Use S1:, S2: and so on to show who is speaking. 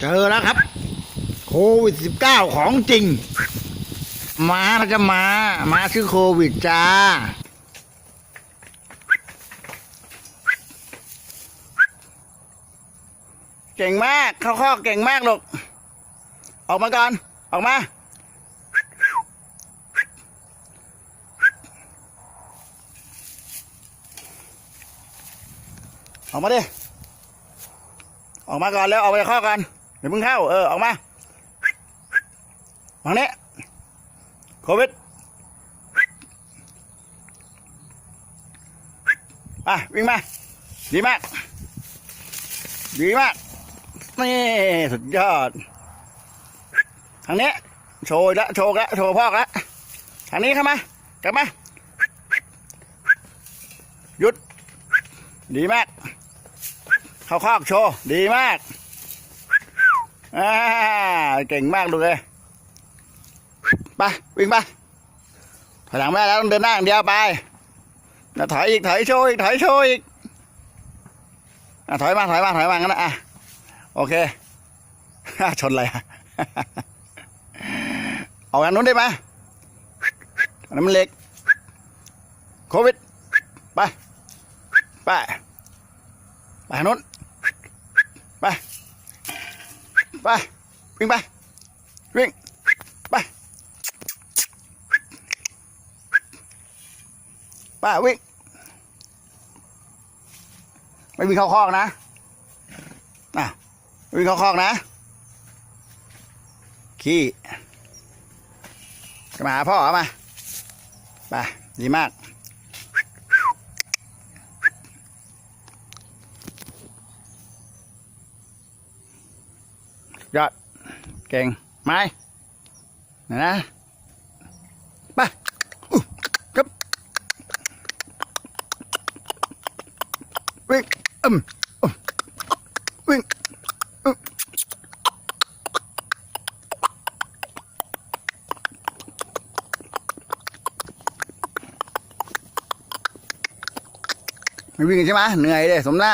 S1: เจอแล้วครับ โควิด19ของจริง มาแล้วจะมา มาชื่อโควิดจ้า เก่งมาก เข้าข้อเก่งมากลูก ออกมาก่อน ออกมาออกมาดิ ออกมาก่อนแล้วออกไปข้อกัน เดี๋ยวมึงเข้า เออ ออกมาฝั่งนี้โควิดอะวิ่งมา ดีมาก ดีมาก นี่ สุดยอด ทางนี้ โชว์แล้วโชว์แล้วโชว์พ่อแล้วทางนี้เข้ามากลับมา หยุด ดีมาก เข้าคอกโชว์ ดีมาก อ่าเก่งมากดูกเลยไปวิ่งไปถอยหลังไม่แล้วต้องเดินหน้าอย่างเดียวไปนะถอยอีกถอยโชว์อีกถอยโชว์อีกอะถอยมาถอยมาถอยมางั้นนะอะโอเคชนอะไรอะออกทางนู้นได้ไหมอันนั้นมันเล็กโควิดไปไปไปทางนู้นไป ไปวิ่งไปวิ่งไปไปวิ่งไม่วิ่งเข้าคอกนะอะไม่วิ่งเข้าคอกนะขี้มาหาพ่อมาไปดีมาก ยอด เก่งไม้นะนะไปครับวิ่งอืมอืมวิ่งอืมไม่วิ่งใช่ไหมเหนื่อยเลยสมหน้า